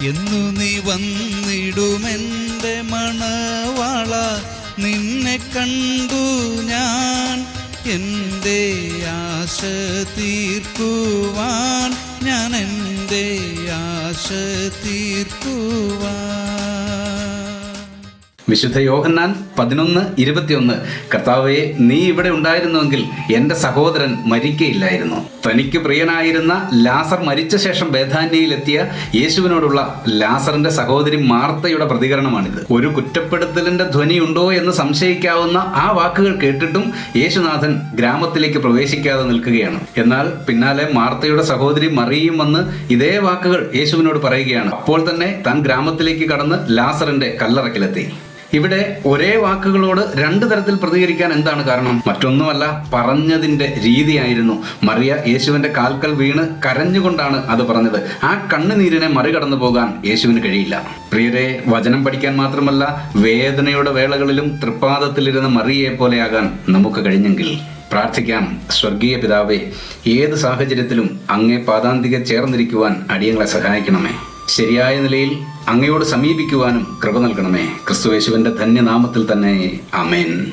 എന്നു നീ വന്നിടുമെന്റെ മണവാള നിന്നെ കണ്ടു ഞാൻ. എന്റെ ആശ തീർക്കുവാൻ ഞാൻ എന്റെ ആശ തീർക്കുവാൻ. വിശുദ്ധ യോഹന്നാൻ പതിനൊന്ന് ഇരുപത്തിയൊന്ന്. കർത്താവെ നീ ഇവിടെ ഉണ്ടായിരുന്നുവെങ്കിൽ എന്റെ സഹോദരൻ മരിക്കയില്ലായിരുന്നു. തനിക്ക് പ്രിയനായിരുന്ന ലാസർ മരിച്ച ശേഷം ബേധാന്യയിലെത്തിയ യേശുവിനോടുള്ള ലാസറിന്റെ സഹോദരി മാർത്തയുടെ പ്രതികരണമാണിത്. ഒരു കുറ്റപ്പെടുത്തലിന്റെ ധ്വനിയുണ്ടോ എന്ന് സംശയിക്കാവുന്ന ആ വാക്കുകൾ കേട്ടിട്ടും യേശുനാഥൻ ഗ്രാമത്തിലേക്ക് പ്രവേശിക്കാതെ നിൽക്കുകയാണ്. എന്നാൽ പിന്നാലെ മാർത്തയുടെ സഹോദരി മറിയും വന്ന് ഇതേ വാക്കുകൾ യേശുവിനോട് പറയുകയാണ്. അപ്പോൾ തന്നെ താൻ ഗ്രാമത്തിലേക്ക് കടന്ന് ലാസറിന്റെ കല്ലറക്കിലെത്തി. ഇവിടെ ഒരേ വാക്കുകളോട് രണ്ട് തരത്തിൽ പ്രതികരിക്കാൻ എന്താണ് കാരണം? മറ്റൊന്നുമല്ല പറഞ്ഞതിന്റെ രീതിയായിരുന്നു. മറിയ യേശുവിന്റെ കാൽക്കൽ വീണ് കരഞ്ഞുകൊണ്ടാണ് അത് പറഞ്ഞത്. ആ കണ്ണുനീരിനെ മറികടന്നു പോകാൻ യേശുവിന് കഴിയില്ല. പ്രിയരെ വചനം പഠിക്കാൻ മാത്രമല്ല വേദനയുടെ വേളകളിലും തൃപ്പാദത്തിലിരുന്ന മറിയയെ പോലെയാകാൻ നമുക്ക് കഴിഞ്ഞെങ്കിൽ പ്രാർത്ഥിക്കാം. സ്വർഗീയ പിതാവേ ഏത് സാഹചര്യത്തിലും അങ്ങേ പാതാന്തിക ചേർന്നിരിക്കുവാൻ അടിയങ്ങളെ സഹായിക്കണമേ. ശരിയായ നിലയിൽ അങ്ങയോട് സമീപിക്കുവാനും കൃപ നൽകണമേ. ക്രിസ്തുവേശുവിന്റെ ധന്യനാമത്തിൽ തന്നെ. അമേൻ